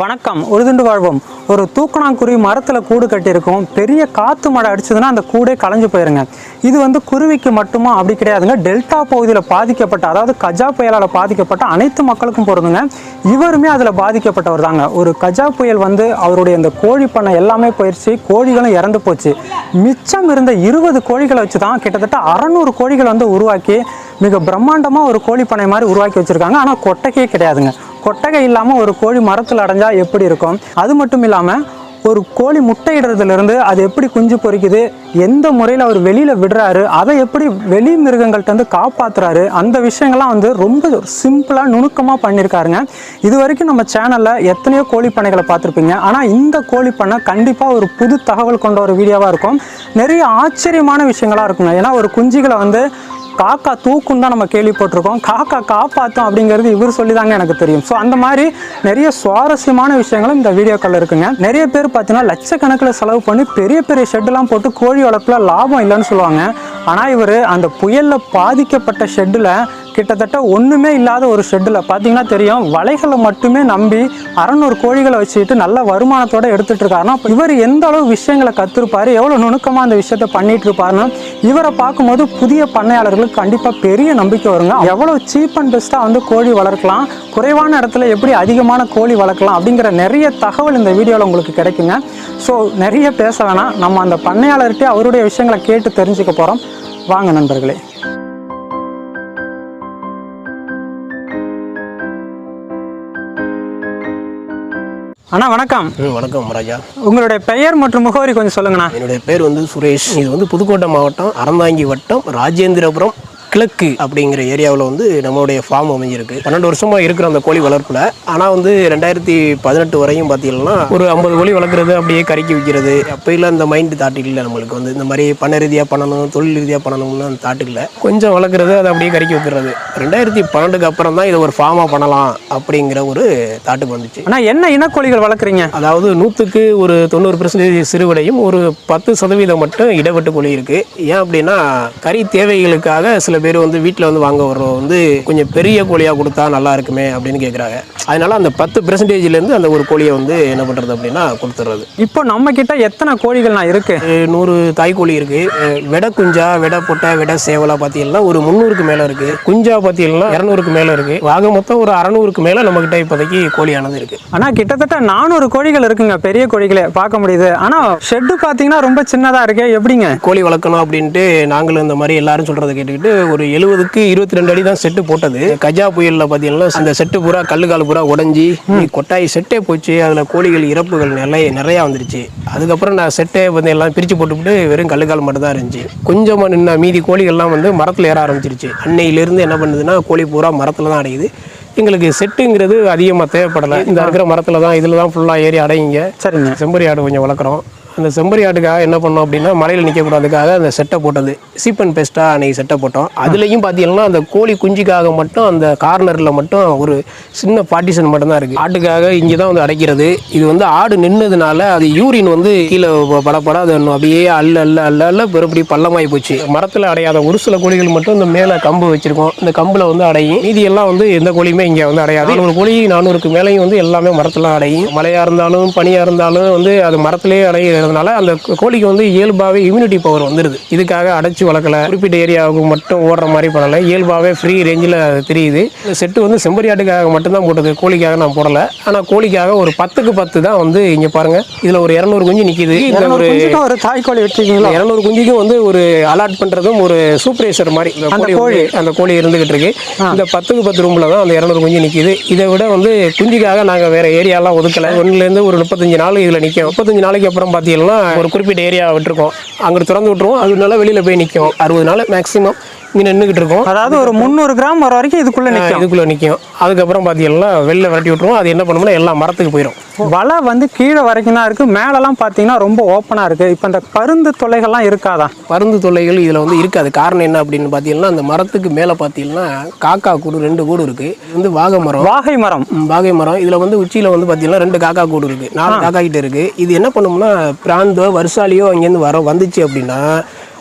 வணக்கம். உழுதுண்டு வாழ்வோம். ஒரு தூக்கணாங்குருவி மரத்தில் கூடு கட்டியிருக்கும். பெரிய காற்று மழை அடிச்சதுன்னா அந்த கூடே கலைஞ்சு போயிருங்க. இது வந்து குருவிக்கு மட்டுமா? அப்படி கிடையாதுங்க. டெல்டா பகுதியில் பாதிக்கப்பட்ட அதாவது கஜா புயலால் பாதிக்கப்பட்ட அனைத்து மக்களுக்கும் பொருந்துங்க. இவருமே அதில் பாதிக்கப்பட்டவர் தாங்க. ஒரு கஜா புயல் வந்து அவருடைய அந்த கோழி பண்ணை எல்லாமே போயிடுச்சு கோழிகளும் இறந்து போச்சு. மிச்சம் இருந்த இருபது கோழிகளை வச்சு தான் கிட்டத்தட்ட அறநூறு கோழிகளை வந்து உருவாக்கி மிக பிரம்மாண்டமாக ஒரு கோழி பண்ணை மாதிரி உருவாக்கி வச்சுருக்காங்க. ஆனால் கொட்டைக்கே கிடையாதுங்க. கொட்டகை இல்லாமல் ஒரு கோழி மரத்தில் அடைஞ்சால் எப்படி இருக்கும்? அது மட்டும் இல்லாமல் ஒரு கோழி முட்டையிடுறதுலேருந்து அது எப்படி குஞ்சு பொரிக்குது எந்த முறையில் அவர் வெளியில் விடுறாரு? அதை எப்படி வெளி மிருகங்கள்கிட்ட வந்து காப்பாத்துறாரு? அந்த விஷயங்கள்லாம் வந்து ரொம்ப சிம்பிளாக நுணுக்கமாக பண்ணியிருக்காருங்க இது வரைக்கும் நம்ம சேனலில் எத்தனையோ கோழி பண்ணைகளை பார்த்துருப்பீங்க. ஆனால் இந்த கோழி பண்ணை கண்டிப்பாக ஒரு புது தகவல் கொண்ட ஒரு வீடியோவாக இருக்கும். நிறைய ஆச்சரியமான விஷயங்களாக இருக்குங்க. ஏன்னா ஒரு குஞ்சுகளை வந்து காக்கா தூக்கும் தான் நம்ம கேள்விப்பட்டிருக்கோம். காக்கா காப்பாற்றும் அப்படிங்கிறது இவர் சொல்லி தாங்க எனக்கு தெரியும். ஸோ அந்த மாதிரி நிறைய சுவாரஸ்யமான விஷயங்களும் இந்த வீடியோக்கள் இருக்குங்க. நிறைய பேர் பார்த்தீங்கன்னா லட்சக்கணக்கில் செலவு பண்ணி பெரிய பெரிய ஷெட்டெல்லாம் போட்டு கோழி வளர்ப்பில் லாபம் இல்லைன்னு சொல்லுவாங்க. ஆனால் இவர் அந்த புயலில் பாதிக்கப்பட்ட ஷெட்டில் கிட்டத்தட்ட ஒன்றுமே இல்லாத ஒரு ஷெட்டில் பார்த்தீங்கன்னா தெரியும் வலைகளை மட்டுமே நம்பி அறநூறு கோழிகளை வச்சுக்கிட்டு நல்ல வருமானத்தோடு எடுத்துகிட்டு இருக்காருன்னா இவர் எந்த அளவு விஷயங்களை கற்றுருப்பார் எவ்வளோ நுணுக்கமாக அந்த விஷயத்த பண்ணிகிட்டு இருப்பாருன்னு இவரை பார்க்கும்போது புதிய பண்ணையாளர்களுக்கு கண்டிப்பாக பெரிய நம்பிக்கை வருங்க. எவ்வளோ சீப் அண்ட் பெஸ்ட்டாக வந்து கோழி வளர்க்கலாம் குறைவான இடத்துல எப்படி அதிகமான கோழி வளர்க்கலாம் அப்படிங்கிற நிறைய தகவல் இந்த வீடியோவில் உங்களுக்கு கிடைக்குங்க. ஸோ நிறைய பேச வேணாம். நம்ம அந்த பண்ணையாளர்கிட்டே அவருடைய விஷயங்களை கேட்டு தெரிஞ்சுக்க போகிறோம் வாங்க நண்பர்களே. அண்ணா வணக்கம். வணக்கம் ராஜா. உங்களுடைய பெயர் மற்றும் முகவரி கொஞ்சம் சொல்லுங்கண்ணா. என்னுடைய பேர் வந்து சுரேஷ். இது வந்து புதுக்கோட்டை மாவட்டம் அறந்தாங்கி வட்டம் ராஜேந்திரபுரம் கிழக்கு அப்படிங்கிற ஏரியாவில் வந்து நம்மளுடைய ஃபார்ம் அமைஞ்சிருக்கு. பன்னெண்டு வருஷமா இருக்கிற அந்த கோழி வளர்ப்பில். ஆனால் வந்து ரெண்டாயிரத்தி பதினெட்டு வரையும் பார்த்தீங்கன்னா ஒரு ஐம்பது கோழி வளர்க்குறது அப்படியே கறிக்கு விற்கிறது அப்போயில் இந்த மைண்ட் தாட்டு இல்லை நம்மளுக்கு வந்து. இந்த மாதிரி பண்ண ரீதியாக பண்ணணும் தொழில் ரீதியாக பண்ணணும்னு அந்த தாட்டு இல்லை கொஞ்சம் வளர்க்குறது அதை அப்படியே கறிக்கு விற்றுறது ரெண்டாயிரத்தி பன்னெண்டுக்கு அப்புறம் தான் இதை ஒரு ஃபார்மாக பண்ணலாம் அப்படிங்கிற ஒரு தாட்டுக்கு வந்துச்சு. அண்ணா என்ன இனக்கோழிகள் வளர்க்குறீங்க? அதாவது நூற்றுக்கு ஒரு தொண்ணூறு பெர்சன்டேஜ் சிறுவிடையும் ஒரு பத்து சதவீதம் மட்டும் இடைவெட்டு கோழி இருக்குது ஏன் அப்படின்னா கறி தேவைகளுக்காக சில பேர் பேர் வந்து வீட்டில் வந்து வாங்க வர்றவங்க வந்து கொஞ்சம் பெரிய கோழியாக கொடுத்தா நல்லா இருக்குமே அப்படின்னு கேட்குறாங்க அதனால அந்த பத்து பெர்சன்டேஜ்லேருந்து அந்த ஒரு கோழியை வந்து என்ன பண்ணுறது அப்படின்னா கொடுத்துட்றது இப்போ நம்ம கிட்ட எத்தனை கோழிகள்ண்ணா இருக்கு? நூறு தாய்க்கோழி இருக்குது வெடை குஞ்சா வெடை பொட்டை வெடை சேவலா பார்த்தீங்கன்னா ஒரு முந்நூறுக்கு மேலே இருக்குது குஞ்சா பார்த்தீங்கன்னா இரநூறுக்கு மேலே இருக்குது ஆக மொத்தம் ஒரு அறநூறுக்கு மேலே நம்மக்கிட்ட இப்போதைக்கு கோழியானது இருக்குது அண்ணா கிட்டத்தட்ட நானூறு கோழிகள் இருக்குங்க பெரிய கோழிகளே பார்க்க முடியுது. ஆனா ஷெட்டு பார்த்தீங்கன்னா ரொம்ப சின்னதா இருக்கு எப்படிங்க? கோழி வளர்க்கணும் அப்படின்ட்டு நாங்களும் இந்த மாதிரி எல்லாரும் சொல்றதை கேட்டுக்கிட்டு ஒரு எழுபதுக்கு இருபத்தி ரெண்டு அடி தான் செட்டு போட்டது. கஜா புயல்ல பார்த்தீங்கன்னா அந்த செட்டு பூரா கல்லுக்கால் பூரா உடஞ்சி கொட்டாய் செட்டே போச்சு அதில் கோழிகள் இறப்புகள் நிறைய நிறையா வந்துருச்சு. அதுக்கப்புறம் நான் செட்டே வந்து எல்லாம் பிரித்து போட்டுவிட்டு வெறும் கல்லுக்கால் மட்டும் தான் இருந்துச்சு. கொஞ்சமாக நின்ன மீதி கோழிகள்லாம் வந்து மரத்தில் ஏற ஆரம்பிச்சிருச்சு. அன்னையிலேருந்து என்ன பண்ணுதுன்னா கோழி பூரா மரத்தில் தான் அடையுது. எங்களுக்கு செட்டுங்கிறது அதிகமாக தேவைப்படலை. இந்த இருக்கிற மரத்தில் தான் இதில் தான் ஃபுல்லாக ஏறி அடையுங்க சரிங்க. செம்பரி ஆடு கொஞ்சம் வளர்க்குறோம். அந்த செம்பரி ஆட்டுக்காக என்ன பண்ணோம் அப்படின்னா மலையில் நிற்கக்கூடாதுக்காக அந்த செட்டை போட்டது. சீப் அண்ட் பெஸ்ட்டாக அன்றைக்கி செட்டை போட்டோம். அதுலேயும் பார்த்தீங்கன்னா அந்த கோழி குஞ்சுக்காக மட்டும் அந்த கார்னரில் மட்டும் ஒரு சின்ன பார்ட்டிஷன் மட்டும்தான் இருக்குது ஆட்டுக்காக இங்கே தான் வந்து அடைக்கிறது. இது வந்து ஆடு நின்னதுனால அது யூரின் வந்து கீழே படப்பட அது இன்னும் அப்படியே அல்ல அல்ல அல்ல அல்ல பெருப்படி பள்ளமாகி போச்சு. மரத்தில் அடையாத ஒரு சில கோழிகள் மட்டும் இந்த மேலே கம்பு வச்சுருக்கோம். இந்த கம்பில் வந்து அடையும். இது எல்லாம் வந்து எந்த கோழியுமே இங்கே வந்து அடையாது. ஒரு கோழி நானூறுக்கு மேலேயும் வந்து எல்லாமே மரத்தில் அடையும். மழையாக இருந்தாலும் பனியாக இருந்தாலும் வந்து அது மரத்திலே அடைகிறதுனால அந்த கோழிக்கு வந்து இயல்பாகவே இம்யூனிட்டி பவர் வந்துடுது இதுக்காக அடைச்சி வளர்க்கல. குறிப்பிட்ட ஏரியாவுக்கு மட்டும் ஓடுற மாதிரி பண்ணல. இயல்பாகவே ஃப்ரீ ரேஞ்சில் தெரியுது. இந்த செட்டு வந்து செம்பரி ஆட்டுக்காக மட்டும்தான் போட்டது. கோழிக்காக நான் போடலை. ஆனால் கோழிக்காக ஒரு பத்துக்கு பத்து தான் வந்து இங்கே பாருங்க. இதில் ஒரு இரநூறு குஞ்சு நிற்கிது இருநூறு ஒரு ஒரு தாய் கோழி வச்சிருக்கீங்களா? இரநூறு குஞ்சுக்கும் வந்து ஒரு அலாட் பண்றதும் ஒரு சூப்பரேசர் மாதிரி அந்த கோழி அந்த கோழி இருந்துகிட்டு இருக்கு. இந்த பத்துக்கு பத்து ரூம்ல தான் அந்த இரநூறு குஞ்சு நிக்குது. இதை விட வந்து குஞ்சுக்காக நாங்க வேற ஏரியாலாம் ஒதுக்கல. ஒண்ணுல இருந்து ஒரு முப்பத்தஞ்சு நாள் இதுல நிக்கும். முப்பத்தஞ்சு நாளைக்கு அப்புறம் பாத்தீங்கன்னா ஒரு குறிப்பிட்ட ஏரியா விட்டுருக்கோம். அங்கே திறந்து விட்டுருவோம். அதனால வெளியில் போய் நிற்கும் அறுபது நாள் மேக்ஸிமம் இங்க நின்றுகிட்டு இருக்கோம். அதாவது ஒரு முந்நூறு கிராம் வர வரைக்கும் இதுக்குள்ள நிற்கும் இதுக்குள்ள நிக்கும். அதுக்கப்புறம் பாத்தீங்கன்னா வெளில விரட்டி விட்டுருவோம். அது என்ன பண்ணும்னா எல்லா மரத்துக்கு போயிடும் வலை வந்து கீழே வரைக்கும் தான் இருக்கு. மேலெல்லாம் பார்த்தீங்கன்னா ரொம்ப ஓப்பனா இருக்கு. இப்போ இந்த பருந்து தொல்லைகள்லாம் இருக்காதா? பருந்து தொல்லைகள் இதில் வந்து இருக்காது. காரணம் என்ன அப்படின்னு பார்த்தீங்கன்னா அந்த மரத்துக்கு மேலே பார்த்தீங்கன்னா காக்கா கூடு ரெண்டு கூடு இருக்குது இது வந்து வாகை மரம். வாகை மரம். வாகை மரம். இதில் வந்து உச்சியில் வந்து பார்த்தீங்கன்னா ரெண்டு காக்கா கூடு இருக்குது நாலு காக்கா கிட்ட இருக்குது இது என்ன பண்ணும்னா பிராந்தோ வருஷாலியோ அங்கேருந்து வர வந்துச்சு அப்படின்னா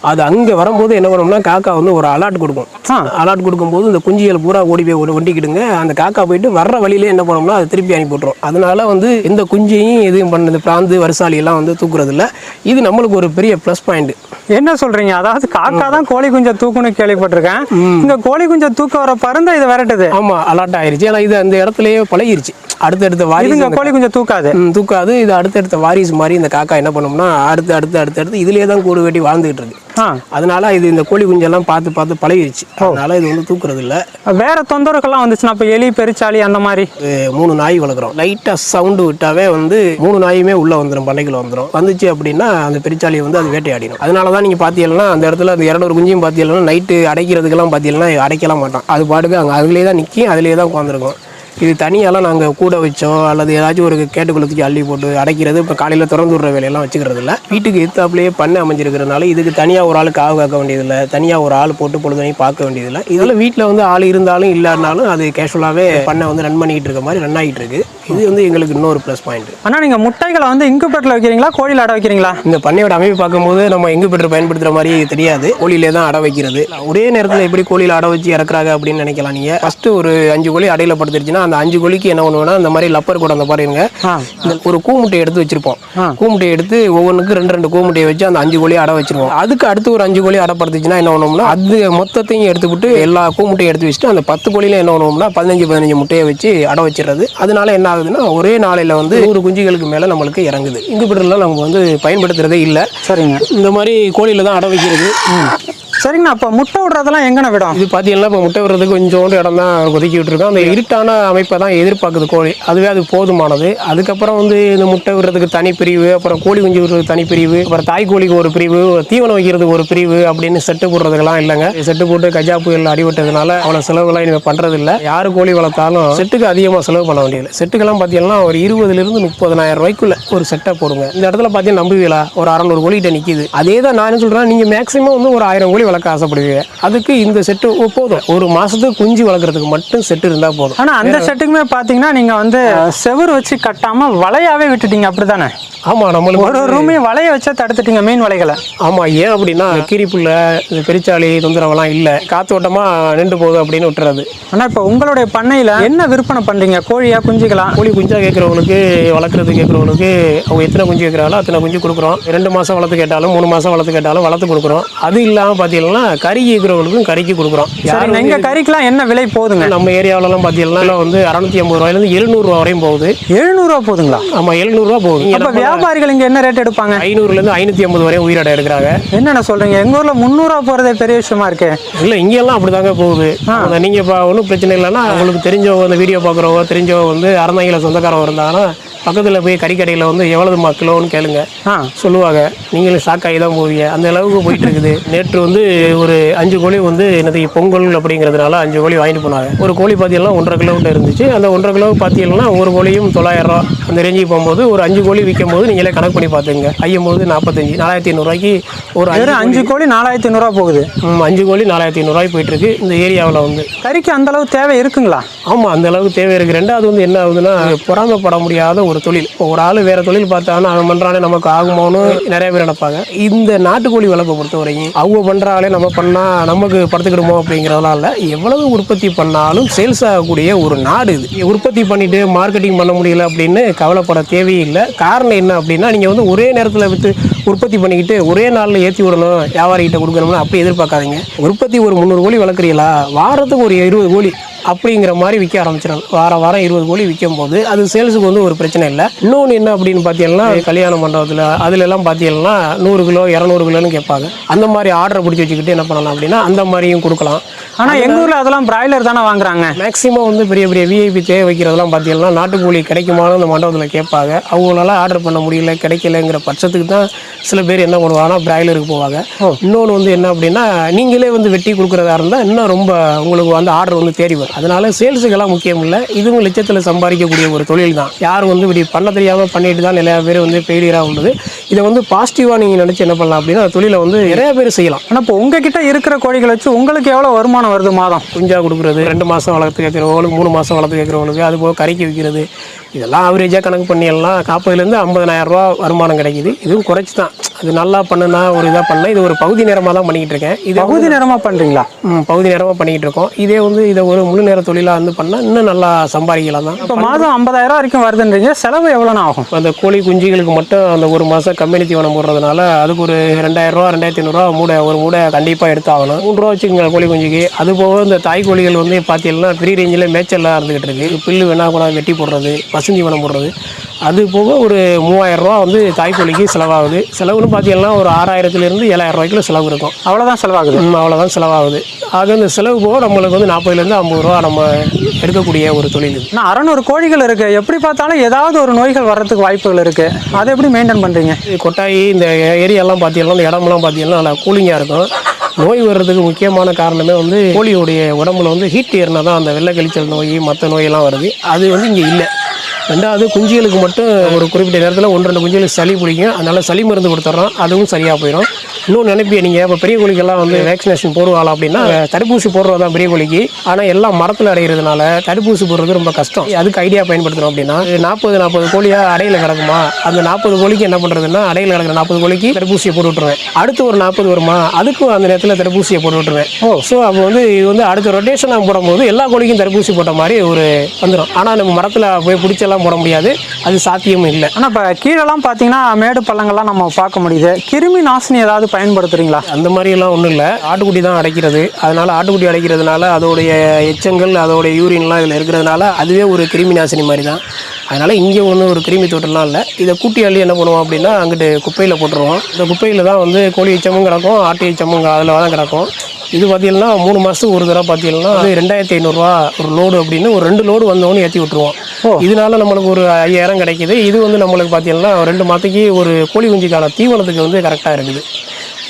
அது அங்கே வரும்போது என்ன பண்ணும்னா காக்கா வந்து ஒரு அலாட் கொடுக்கும். அலாட் கொடுக்கும்போது இந்த குஞ்சுகள் பூரா ஓடி போய் ஒண்டிக்கிடுங்க அந்த காக்கா போயிட்டு வர்ற வழியிலே என்ன பண்ணோம்னா அது திருப்பி அனுப்பி விட்ரும் அதனால வந்து எந்த குஞ்சையும் எதுவும் பண்ணது பிராந்து வருசாலி எல்லாம் வந்து தூக்குறது இல்ல இது நம்மளுக்கு ஒரு பெரிய ப்ளஸ் பாயிண்ட் என்ன சொல்றீங்க? அதாவது காக்கா தான் கோழி குஞ்சை தூக்குன்னு கேள்விப்பட்டிருக்கேன். இந்த கோழி குஞ்சை தூக்க வர பறந்த இதை விரட்டுது. ஆமா அலாட் ஆயிருச்சு. ஏன்னா இது அந்த இடத்துலயே பழகிருச்சு. அடுத்தடுத்த அந்த கோழி குஞ்சை தூக்காது. தூக்காது. இது அடுத்தடுத்த வாரிசு மாதிரி இந்த காக்கா என்ன பண்ணும்னா அடுத்து அடுத்து அடுத்து அடுத்து இதுலயே தான் கூடு வெட்டி வாழ்ந்துகிட்டு இருக்கு. அதனால இது இந்த கோழி குஞ்செல்லாம் பார்த்து பார்த்து பழகிருச்சு. அதனால இது வந்து தூக்குறது இல்ல வேற தொந்தரவுகள்லாம் வந்துச்சுன்னா இப்போ எலி பெருச்சாளி அந்த மாதிரி? மூணு நாய் வளர்க்குறோம். லைட்டாக சவுண்டு விட்டாவே வந்து மூணு நாயுமே உள்ளே வந்துடும் பண்ணைக்குள்ள வந்துடும் வந்துச்சு அப்படின்னா அந்த பெருச்சாலியை வந்து அது வேட்டையாடிடும். அதனால தான் நீங்கள் பார்த்தீங்கன்னா அந்த இடத்துல அந்த இரநூறு குஞ்சியும் பார்த்தீங்கன்னா நைட்டு அடைக்கிறதுக்கெல்லாம் பார்த்தீங்கன்னா அடைக்கலாம் மாட்டோம் அது பாட்டுக்கு அங்கே அதுலேயே தான் நிற்கி அதுலேயே தான் உட்காந்துருக்கும் இது தனியாலாம் நாங்கள் கூட வச்சோம் அல்லது ஏதாச்சும் ஒரு கேட்டு தூக்கி அள்ளி போட்டு அடைக்கிறது இப்போ காலையில் திறந்து விடுற வேலையெல்லாம் வச்சுக்கிறது இல்லை. வீட்டுக்கு எத்தாப்புலேயே பண்ணை அமைஞ்சிருக்கிறதுனால இதுக்கு தனியாக ஒரு ஆள் காவு காக்க வேண்டியதில்லை தனியாக ஒரு ஆள் போட்டு பொழுதுனையும் பார்க்க வேண்டியதில்லை. இதில் வீட்டில் வந்து ஆள் இருந்தாலும் இல்லைனாலும் அது கேஷுவலாகவே பண்ணை வந்து ரன் பண்ணிக்கிட்டு இருக்க மாதிரி ரன் ஆகிட்டு இருக்கு. இது வந்து எங்களுக்கு இன்னொரு ப்ளஸ் பாயிண்ட் அண்ணா நீங்க முட்டைகளை வந்து இன்குபேட்டர்ல வைக்கிறீங்களா கோழியில் அடை வைக்கிறீங்களா? இந்த பண்ணையோட அமைப்பு பார்க்கும்போது நம்ம எங்கு பெற்று பயன்படுத்துற மாதிரி தெரியாது. கோழியிலே தான் அடை வைக்கிறது. ஒரே நேரத்தில் எப்படி கோழியில் அடை வச்சு இறக்குறாங்க அப்படின்னு நினைக்கலாம் நீங்க. ஃபர்ஸ்ட் ஒரு அஞ்சு கோழி அடையில படுத்துருச்சுன்னா அந்த அஞ்சு கோழிக்கு என்ன பண்ணுவோம்னா இந்த மாதிரி லப்பர் கூட அந்த பாருங்க. இந்த ஒரு கூமுட்டையை எடுத்து வச்சிருப்போம். கூமுட்டையை எடுத்து ஒவ்வொன்றுக்கு ரெண்டு ரெண்டு கூமுட்டையை வச்சு அந்த அஞ்சு கோழி அடை வச்சிருவோம். அதுக்கு அடுத்து ஒரு அஞ்சு கோழி அடை படுத்துச்சுன்னா என்ன பண்ணுவோம்னா அது மொத்தத்தையும் எடுத்துவிட்டு எல்லா கூமுட்டையும் எடுத்து வச்சுட்டு அந்த பத்து கோழியில என்ன பண்ணுவோம்னா பதினஞ்சு பதினஞ்சு முட்டையை வச்சு அடை வச்சிடுறது. அதனால என்ன ஆகுதுன்னா ஒரே நாளையில வந்து நூறு குஞ்சுகளுக்கு மேல நம்மளுக்கு இறங்குது. இங்குபெட்டர்லாம் நம்ம வந்து பயன்படுத்துறதே இல்லை. சரிங்க. இந்த மாதிரி கோழியில தான் அடை வைக்கிறது. சரிங்கண்ணா அப்போ முட்டை விடுறதெல்லாம் எங்கண்ணா விடும்? இது பார்த்தீங்கன்னா இப்போ முட்டை விடுறதுக்கு கொஞ்சோண்டு இடம் தான் ஒதுக்கி விட்டுருக்கோம். அந்த இருட்டான அமைப்பை தான் எதிர்பார்க்குது கோழி. அதுவே அது போதுமானது. அதுக்கப்புறம் வந்து இந்த முட்டை விடுறதுக்கு தனி பிரிவு அப்புறம் கோழி குஞ்சு விடுறதுக்கு தனி பிரிவு அப்புறம் தாய் கோழிக்கு ஒரு பிரிவு தீவனம் வைக்கிறதுக்கு ஒரு பிரிவு அப்படின்னு செட்டு போடுறதுக்கெல்லாம் இல்லைங்க. செட்டு போட்டு கஜா புயல் அடிபட்டதுனால அவ்வளோ செலவுலாம் இனிமேல் பண்ணுறது இல்லை யார் கோழி வளர்த்தாலும் செட்டுக்கு அதிகமாக செலவு பண்ண வேண்டியது செட்டுக்கெல்லாம் பார்த்தீங்கன்னா ஒரு இருபதுலேருந்து முப்பதனாயிரம் ரூபாய்க்குள்ள ஒரு செட்டை போடுங்க. இந்த இடத்துல பார்த்தீங்கன்னா நம்புவீங்களா? ஒரு அறநூறு கோழிகிட்ட நிற்கிது அதே தான் நான் சொல்கிறேன் நீங்கள் மேக்ஸிமம் வந்து ஒரு ஆயிரம் கோழி வளர்க்க ஆசைப்படுவீங்க. அதுக்கு இந்த செட்டு போதும். ஒரு மாசத்துக்கு குஞ்சு வளர்க்குறதுக்கு மட்டும் செட்டு இருந்தால் போதும். ஆனா அந்த செட்டுக்குமே பாத்தீங்கன்னா நீங்க வந்து செவுரு வச்சு கட்டாம வலையாவே விட்டுட்டீங்க. அப்படிதானே ஆமாம் நம்மளுக்கு ஒரு ஒரு ரூமையும் வலைய வச்சா தடுத்துட்டீங்க மீன் வலைகளை ஆமாம் ஏன் அப்படின்னா கீரிப்புள்ள இந்த பெருச்சாளி தொந்தரவெல்லாம் இல்லை. காத்தோட்டமாக நின்று போகுது அப்படின்னு விட்டுறது. ஆனா இப்போ உங்களுடைய பண்ணையில என்ன விற்பனை பண்றீங்க? கோழியா குஞ்சுகளா? கோழி குஞ்சா கேட்குறவங்களுக்கு வளர்க்குறது கேட்குறவங்களுக்கு அவங்க எத்தனை குஞ்சு கேட்குறாங்களோ அத்தனை குஞ்சு கொடுக்குறோம். ரெண்டு மாதம் வளர்த்து கேட்டாலும் மூணு மாதம் வளர்த்து கேட்டாலும் வளர்த்து கொடுக்குறோம். அது இல்லாமல் பார்த்தீங்கன்னா கறி கேட்குறவங்களுக்கும் கறிக்கு கொடுக்குறோம். யார் சரிங்க எங்க கறிக்கெல்லாம் என்ன விலை போகுதுங்க? நம்ம ஏரியாவிலலாம் பார்த்தீங்கன்னா வந்து அறநூற்றி ஐம்பது ரூபாயிலேருந்து எழுநூறுவா வரையும் போகுது. எழுநூறுவா போகுதுங்களா? ஆமாம் எழுநூறுவா போகுது. வியாபாரிகள் இங்க என்ன ரேட் எடுப்பாங்க? ஐநூறுலேருந்து ஐநூற்றி ஐம்பது வரையும் உயிரடை எடுக்கிறாங்க. என்னென்ன சொல்றீங்க? எங்க ஊர்ல முந்நூறுவா போறதே பெரிய விஷயமா இருக்கு. இல்லை இங்கெல்லாம் அப்படி தாங்க போகுது நீங்கள் இப்போ ஒன்றும் பிரச்சனை இல்லைன்னா உங்களுக்கு தெரிஞ்சவங்க அந்த வீடியோ பார்க்குறவங்க தெரிஞ்சவங்க வந்து அறந்தாங்கில சொந்தக்காரங்க இருந்தாங்கன்னா பக்கத்தில் போய் கறிக்கடையில் வந்து எவ்வளவு கிலோன்னு கேளுங்க. ஆ. சொல்லுவாங்க. நீங்களும் ஷாக் ஆகி தான் போவீங்க. அந்த அளவுக்கு போயிட்டு இருக்குது. நேற்று வந்து ஒரு அஞ்சு கோழி வந்து என்னது பொங்கல் அப்படிங்கிறதுனால அஞ்சு கோழி வாங்கிட்டு போனாங்க. ஒரு கோழி பார்த்தீங்கன்னா ஒன்றரை கிலோக்கிட்ட இருந்துச்சு. அந்த ஒன்றரை கிலோ பார்த்தீங்கன்னா ஒரு கோழியும் தொள்ளாயிரம் ரூபா அந்த ரேஞ்சுக்கு போகும்போது ஒரு அஞ்சு கோழி விற்கும் போது நீங்களே கணக்கு பண்ணி பார்த்துங்க ஐயும்போது நாற்பத்தஞ்சு நாலாயிரத்தி ஐநூறுரூவாய்க்கு ஒரு அஞ்சு கோழி. நாலாயிரத்தி ஐநூறுவா போகுது. அஞ்சு கோழி நாலாயிரத்தி ஐநூறுரூவாய்க்கு போயிட்டு இருக்கு. இந்த ஏரியாவில் வந்து. கறிக்கு அந்த அளவு தேவை இருக்குங்களா? ஆமாம் அந்த அளவுக்கு தேவை இருக்குது ரெண்டாவது வந்து என்ன ஆகுதுன்னா பொறாமப்பட முடியாத ஒரு தொழில். இப்போ ஒரு ஆள் வேற தொழில் பார்த்தாலும் அவன் பண்ணுறானே நமக்கு ஆகுமோன்னு நிறைய பேர் நினைப்பாங்க. இந்த நாட்டுக்கோழி வளர்ப்பை பொறுத்த வரைக்கும் அவங்க பண்ணுறாலே நம்ம பண்ணால் நமக்கு படுத்துக்கிடுமோ அப்படிங்கிறதெல்லாம் இல்லை. எவ்வளவு உற்பத்தி பண்ணாலும் சேல்ஸ் ஆகக்கூடிய ஒரு நாடு இது. உற்பத்தி பண்ணிட்டு மார்க்கெட்டிங் பண்ண முடியல அப்படின்னு கவலைப்பட தேவையில்லை. காரணம் என்ன அப்படின்னா நீங்கள் வந்து ஒரே நேரத்தில் விற்று உற்பத்தி பண்ணிக்கிட்டு ஒரே நாளில் ஏற்றி விடணும் வியாபாரிகிட்ட கொடுக்கணும்னு அப்படி எதிர்பார்க்காதீங்க. உற்பத்தி ஒரு முந்நூறு கோழி வளர்க்குறீங்களா? வாரத்துக்கு ஒரு இருபது கோழி. அப்படிங்கிற மாதிரி விற்க ஆரம்பிச்சிடணும் வாரம் வாரம் இருபது கோழி விற்கும் போது அது சேல்ஸுக்கு வந்து ஒரு பிரச்சனை இல்லை. இன்னொன்று என்ன அப்படின்னு பார்த்தீங்கன்னா கல்யாண மண்டபத்தில் அதுல எல்லாம் பார்த்தீங்கன்னா நூறு கிலோ இரநூறு கிலோன்னு கேட்பாங்க. அந்த மாதிரி ஆர்டரை பிடிச்சி வச்சுக்கிட்டு என்ன பண்ணலாம் அப்படின்னா அந்த மாதிரியும் கொடுக்கலாம். ஆனா எங்க ஊர்ல அதெல்லாம் பிராய்லர் தானே வாங்குறாங்க? மேக்ஸிமம் வந்து பெரிய பெரிய விஐபி தேவை வைக்கிறதெல்லாம் பார்த்தீங்கன்னா நாட்டுக்கோழி கிடைக்குமான்னு அந்த மண்டபத்தில் கேட்பாங்க. அவங்களால ஆர்டர் பண்ண முடியல கிடைக்கலங்கிற பட்சத்துக்கு தான் சில பேர் என்ன பண்ணுவாங்கன்னா பிராய்லருக்கு போவாங்க. இன்னொன்று வந்து என்ன அப்படின்னா நீங்களே வந்து வெட்டி கொடுக்குறதா இருந்தால் இன்னும் ரொம்ப உங்களுக்கு வந்து ஆர்டர் வந்து தேடி வரும். அதனால சேல்ஸுக்கெல்லாம் முக்கியம் இல்லை. இதுவும் லட்சத்தில் சம்பாதிக்கக்கூடிய ஒரு தொழில் தான் யாரும் வந்து இப்படி பண்ண தெரியாமல் பண்ணிட்டு தான் நிறையா பேர் வந்து ஃபெயிலியராக உள்ளது. இதை வந்து பாசிட்டிவாக நீங்கள் நினச்சி என்ன பண்ணலாம் அப்படின்னா அந்த தொழிலை வந்து நிறைய பேர் செய்யலாம். ஆனால் இப்போ உங்ககிட்ட இருக்கிற கோழிகளை வச்சு உங்களுக்கு எவ்வளோ வருமானம் வருது மாதம்? குஞ்சா கொடுக்குறது ரெண்டு மாதம் வளர்த்து கேட்குறவங்களுக்கு மூணு மாதம் வளர்த்து கேட்குறவங்களுக்கு அது போக கறிக்கு விற்கிறது இதெல்லாம் ஆவரேஜாக கணக்கு பண்ணி எல்லாம் நாற்பதுலேருந்து ஐம்பதனாயிரம் ரூபா வருமானம் கிடைக்குது. இதுவும் குறைச்சி தான் அது நல்லா பண்ணுனா ஒரு இதாக பண்ணேன் இது ஒரு பகுதி நேரமாக தான் பண்ணிக்கிட்டு இருக்கேன். இது பகுதி நேரமாக பண்ணுறீங்களா ம், பகுதி நேரமாக பண்ணிக்கிட்டு இருக்கோம். இதே வந்து இதை ஒரு முழு நேர தொழிலாக வந்து பண்ணால் இன்னும் நல்லா சம்பாதிக்கலாம் தான். இப்போ மாதம் ஐம்பதாயிரம் வரைக்கும் வருதுன்றீங்க செலவு எவ்வளோண்ணா ஆகும்? அந்த கோழி குஞ்சுகளுக்கு மட்டும் அந்த ஒரு மாதம் கம்பெனி தீவனம் போடுறதுனால அதுக்கு ஒரு ரெண்டாயிரம் ரூபா ரெண்டாயிரத்தி ஐநூறுரூவா மூடை ஒரு மூடை கண்டிப்பாக எடுத்தாகணும். மூணு ரூபா வச்சுக்கோங்க கோழி குஞ்சுக்கு. அது போக இந்த தாய் கோழிகள் வந்து பார்த்தீங்கன்னா ஃப்ரீ ரேஞ்சில் மேய்ச்சல்லாம் இருந்துகிட்டு இருக்கு. புல்லு வேணா கூட வெட்டி போடுறது பசுந்தீவனம் போடுறது. அது போக ஒரு மூவாயிரம் ரூபா வந்து தாய் கோழிக்கு செலவாகுது. செலவுன்னு பார்த்தீங்கன்னா ஒரு ஆறாயிரத்துலேருந்து ஏழாயிரம் ரூபாய்க்குள்ள செலவு இருக்கும். அவ்வளோதான் செலவாகுது? அவ்வளோதான் செலவாகுது. ஆக இந்த செலவு போக நம்மளுக்கு வந்து நாற்பதுலேருந்து ஐம்பது ரூபா நம்ம எடுக்கக்கூடிய ஒரு தொழில் ஆனால் அறநூறு கோழிகள் இருக்கு. எப்படி பார்த்தாலும் ஏதாவது ஒரு நோய்கள் வர்றதுக்கு வாய்ப்புகள் இருக்கு. அதை எப்படி மெயின்டைன் பண்றீங்க? இது கொட்டாயி இந்த ஏரியாலாம் பார்த்தீங்கன்னா இந்த இடமெல்லாம் பார்த்தீங்கன்னா நல்லா கூலிங்காக இருக்கும். நோய் வர்றதுக்கு முக்கியமான காரணமே வந்து கோழியோடைய உடம்புல வந்து ஹீட் ஏறினா தான் அந்த வெள்ளை கழிச்சல் நோய் மற்ற நோயெல்லாம் வருது. அது வந்து இங்கே இல்லை. ரெண்டாவது குஞ்சுகளுக்கு மட்டும் ஒரு குறிப்பிட்ட நேரத்தில் ஒன்று ரெண்டு குஞ்சுகளுக்கு சளி பிடிக்கும். அதனால சளி மருந்து கொடுத்துட்றோம் அதுவும் சரியாக போயிடும் இன்னும் நினைப்பீங்க நீங்கள் இப்போ பெரிய கோழிக்கெல்லாம் வந்து வேக்சினேஷன் போடுவாங்களா அப்படின்னா தடுப்பூசி போடுறது தான் பெரிய கோழிக்கு. ஆனால் எல்லாம் மரத்தில் அடைகிறதுனால தடுப்பூசி போடுறது ரொம்ப கஷ்டம். அதுக்கு ஐடியா பயன்படுத்துகிறோம் அப்படின்னா நாற்பது நாற்பது கோழியாக அடையில் கிடக்குமா? அந்த நாற்பது கோழிக்கு என்ன பண்ணுறதுன்னா அடையில் கிடக்கிற நாற்பது கோழிக்கு தடுப்பூசியை போட்டு விட்டுருவேன். அடுத்து ஒரு நாற்பது வருமா? அதுக்கும் அந்த நேரத்தில் தடுப்பூசியை போட்டு விட்டுருவேன். ஓ ஸோ அப்போ வந்து இது வந்து அடுத்த ரொட்டேஷன் போடும்போது எல்லா கோழிக்கும் தடுப்பூசி போட்ட மாதிரி ஒரு வந்துடும் ஆனால் நம்ம மரத்தில் போய் பிடிச்செல்லாம் போட முடியாது. அது சாத்தியமும் இல்லை. ஆனால் இப்போ கீழெல்லாம் பார்த்தீங்கன்னா மேடு பள்ளங்கள்லாம் நம்ம பார்க்க முடியுது. கிருமி நாசினி ஏதாவது பயன்படுத்துறீங்களா? அந்த மாதிரியெல்லாம் ஒன்றும் இல்லை. ஆட்டுக்குட்டி தான் அடைக்கிறது. அதனால ஆட்டுக்குட்டி அடைக்கிறதுனால அதோடைய எச்சங்கள் அதோடைய யூரின்லாம் இதில் இருக்கிறதுனால அதுவே ஒரு கிருமி நாசினி மாதிரி தான். அதனால் இங்கே ஒன்றும் ஒரு கிருமி தொற்றுலாம் இல்லை. இதை கூட்டி அள்ளி என்ன பண்ணுவோம் அப்படின்னா அங்கிட்டு குப்பையில் போட்டுருவோம். இந்த குப்பையில் தான் வந்து கோழி எச்சமும் கிடக்கும் ஆட்டு எச்சமும் அதில் தான் கிடக்கும். இது பார்த்தீங்கன்னா மூணு மாதத்துக்கு ஒரு தடவை பார்த்தீங்கன்னா அது ரெண்டாயிரத்தி ஐநூறுரூவா ஒரு லோடு அப்படின்னு ஒரு ரெண்டு லோடு வந்தவொன்னு ஏற்றி விட்டுருவோம். இதனால நம்மளுக்கு ஒரு ஐயாயிரம் கிடைக்குது. இது வந்து நம்மளுக்கு பார்த்தீங்கன்னா ரெண்டு மாதத்துக்கு ஒரு கோழி குஞ்சுக்கான தீவனத்துக்கு வந்து கரெக்டாக இருக்குது.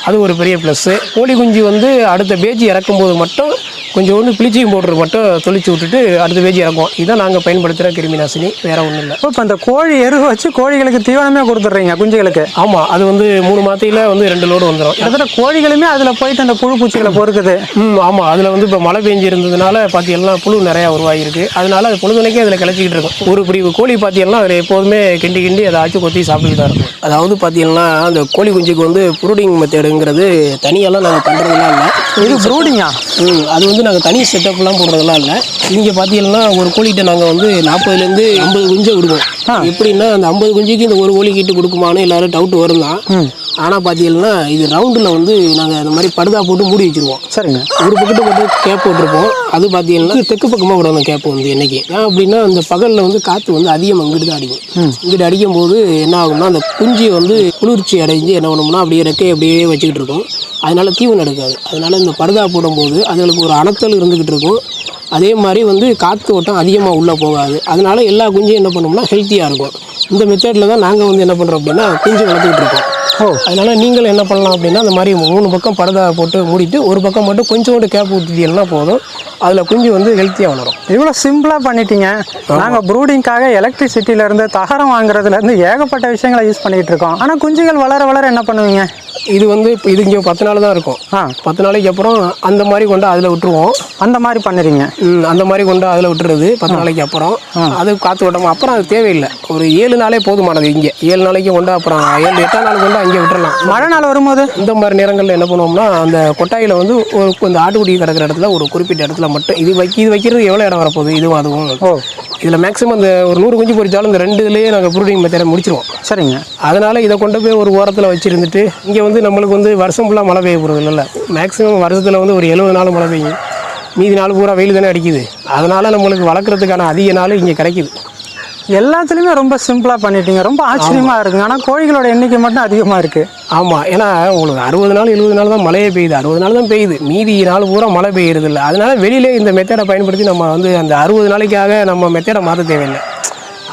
அது ஒரு பெரிய ப்ளஸ்ஸு கோழி குஞ்சு வந்து அடுத்த பேஜ் இறக்கும்போது மட்டும் கொஞ்சோண்டு பிளிச்சிங் பவுடர் மட்டும் தொளிச்சு விட்டுட்டு அடுத்த பேஜ் இறக்குவோம் இதான் நாங்கள் பயன்படுத்துகிற கிருமி நாசினி வேறு ஒன்றும் இல்லை. இப்போ இந்த கோழி எருவு வச்சு கோழிகளுக்கு தீவனமே கொடுத்துட்றீங்க குஞ்சுகளுக்கு? ஆமாம் அது வந்து மூணு மாதத்தில் வந்து ரெண்டு லோடு வந்துடும் கிட்டத்தட்ட கோழிகளுமே அதில் போயிட்டு அந்த புழு பூச்சிகளை பொறுக்குது. ம் ஆமாம் அதில் வந்து இப்போ மழை பெஞ்சு இருந்ததுனால பார்த்தீங்கன்னா புழு நிறையா உருவாகிருக்கு அதனால அது பொழுதுனைக்கே அதில் கிளச்சிக்கிட்டு இருக்கும். ஒரு பிரிவு கோழி பார்த்தீங்கன்னா அதில் எப்போதுமே கிண்டி கிண்டி அதை ஆச்சு கொத்தி சாப்பிட்டுட்டு தான் இருக்கும். அதாவது பார்த்தீங்கன்னா அந்த கோழி குஞ்சுக்கு வந்து ப்ரூடிங் மெத்தடுங்கிறது தனியெல்லாம் நாங்கள் பண்ணுறதுலாம் இல்லை. இது ப்ரூடிங்கா ம் அது வந்து நாங்கள் தனி செட்டப்லாம் போடுறதெல்லாம் இல்லை. இங்கே பார்த்தீங்கன்னா ஒரு கோழிகிட்ட நாங்கள் வந்து நாற்பதுலேருந்து ஐம்பது குஞ்சை விடுவோம். எப்படின்னா அந்த ஐம்பது குஞ்சுக்கு இந்த ஒரு கோழி கிட்ட கொடுக்குமான்னு எல்லாரும் டவுட் வரும் தான் ஆனால் பார்த்தீங்கன்னா இது ரவுண்டில் வந்து நாங்கள் அந்த மாதிரி படுதா போட்டு மூடி வச்சிருவோம். சரிங்க. ஒரு பக்கத்து மட்டும் கேப் போட்டிருப்போம். அது பார்த்தீங்கன்னா தெற்கு பக்கமாக அந்த கேப் வந்து என்னைக்கு. ஏன் அப்படின்னா அந்த பகலில் வந்து காற்று வந்து அதிகமாக இங்கிட்டு தான் அடிக்கும். இங்கிட்டு அடிக்கும் போது என்ன ஆகும்னா அந்த குஞ்சு வந்து குளிர்ச்சி அடைஞ்சு என்ன பண்ணும்னா அப்படியே ரெக்கையை அப்படியே வச்சுக்கிட்டு இருக்கும். அதனால தீவனம் எடுக்காது. அதனால இந்த படுதா போடும்போது அதுகளுக்கு ஒரு அணத்தல் இருந்துக்கிட்டு இருக்கும். அதே மாதிரி வந்து காற்று ஓட்டம் அதிகமாக உள்ளே போகாது. அதனால எல்லா குஞ்சும் என்ன பண்ணோம்னா ஹெல்த்தியாக இருக்கும். இந்த மெத்தடில் தான் நாங்கள் வந்து என்ன பண்ணுறோம் அப்படின்னா குஞ்சு வளர்த்துக்கிட்டு இருக்கோம். ஓ. அதனால நீங்களும் என்ன பண்ணலாம் அப்படின்னா அந்த மாதிரி மூணு பக்கம் பரதா போட்டு மூடிட்டு ஒரு பக்கம் மட்டும் கொஞ்சோண்டு கேப் ஊற்றிட்டீங்கன்னா போதும். அதில் குஞ்சு வந்து ஹெல்த்தியாக வளரும். இவ்வளோ சிம்பிளாக பண்ணிட்டீங்க. நாங்கள் ப்ரூடிங்காக எலக்ட்ரிசிட்டில இருந்து தகரம் வாங்குறதுல இருந்து ஏகப்பட்ட விஷயங்களை யூஸ் பண்ணிட்டு இருக்கோம். ஆனால் குஞ்சுகள் வளர வளர என்ன பண்ணுவீங்க? இது வந்து இப்போ இது இங்கே பத்து நாள் தான் இருக்கும். ஆ. பத்து நாளைக்கு அப்புறம் அந்த மாதிரி கொண்டு அதில் விட்டுருவோம். அந்த மாதிரி பண்ணுறீங்க. ம், அந்த மாதிரி கொண்டு அதில் விட்டுறது பத்து நாளைக்கு அப்புறம். அது காற்று ஓட்டமா அப்புறம் அது தேவையில்லை. ஒரு ஏழு நாளே போதுமானது இங்கே. ஏழு நாளைக்கு கொண்டு அப்புறம் ஏழு எட்டாம் நாள் கொண்டு அங்கே விட்டுறலாம். மழை நாள் வரும்போது? இந்த மாதிரி நேரங்களில் என்ன பண்ணுவோம்னா அந்த கொட்டாயில் வந்து ஒரு இந்த ஆட்டுக்குடி கிடக்கிற இடத்துல ஒரு குறிப்பிட்ட இடத்துல மட்டும் இது வைக்க இது வைக்கிறது எவ்வளோ இடம் வரப்போகுது? இதுவும் அதுவும். இதில் மேக்ஸிமம் அந்த ஒரு நூறு குஞ்சு பொறிச்சாலும் இந்த ரெண்டு இதுலேயே நாங்கள் ப்ரூடிங் மெத்தடை முடிச்சிருவோம். சரிங்க. அதனால் இதை கொண்டு போய் ஒரு ஓரத்தில் வச்சுருந்துட்டு இங்கே வந்து நம்மளுக்கு வந்து வருஷம் ஃபுல்லாக மழை பெய்ய போகிறது இல்லை மேக்ஸிமம் வருஷத்தில் வந்து ஒரு எழுபது நாள் மழை பெய்யும். மீதி நாள் பூரா வெயில் தானே அடிக்குது. அதனால் நம்மளுக்கு வளர்க்குறதுக்கான அதிக நாள் இங்கே கிடைக்குது. எல்லாத்துலேயுமே ரொம்ப சிம்பிளாக பண்ணிட்டீங்க. ரொம்ப ஆச்சரியமாக இருக்குங்க. ஆனால் கோழிகளோட எண்ணிக்கை மட்டும் அதிகமாக இருக்குது ஆமாம் ஏன்னா உங்களுக்கு அறுபது நாள் எழுபது நாள் தான் மழையே பெய்யுது. அறுபது நாள் தான் பெய்யுது. மீதி நாள் பூரா மழை பெய்யுறது இல்லை. அதனால வெளியிலே இந்த மெத்தடை பயன்படுத்தி நம்ம வந்து அந்த அறுபது நாளைக்காக நம்ம மெத்தடை மாற்ற தேவையில்லை.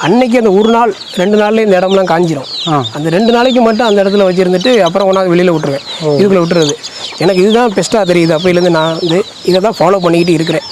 அன்னைக்கு அந்த ஒரு நாள் ரெண்டு நாள்ல இந்த இடம்லாம் காஞ்சிரும். ஆ. அந்த ரெண்டு நாளைக்கு மட்டும் அந்த இடத்துல வச்சிருந்துட்டு அப்புறம் கொண்டாந்து வெளியில் விட்டுருவேன். இதுக்குள்ளே விட்டுறது. எனக்கு இதுதான் பெஸ்ட்டாக தெரியுது. அப்போலேருந்து நான் வந்து இதை தான் ஃபாலோ பண்ணிக்கிட்டு இருக்கிறேன்.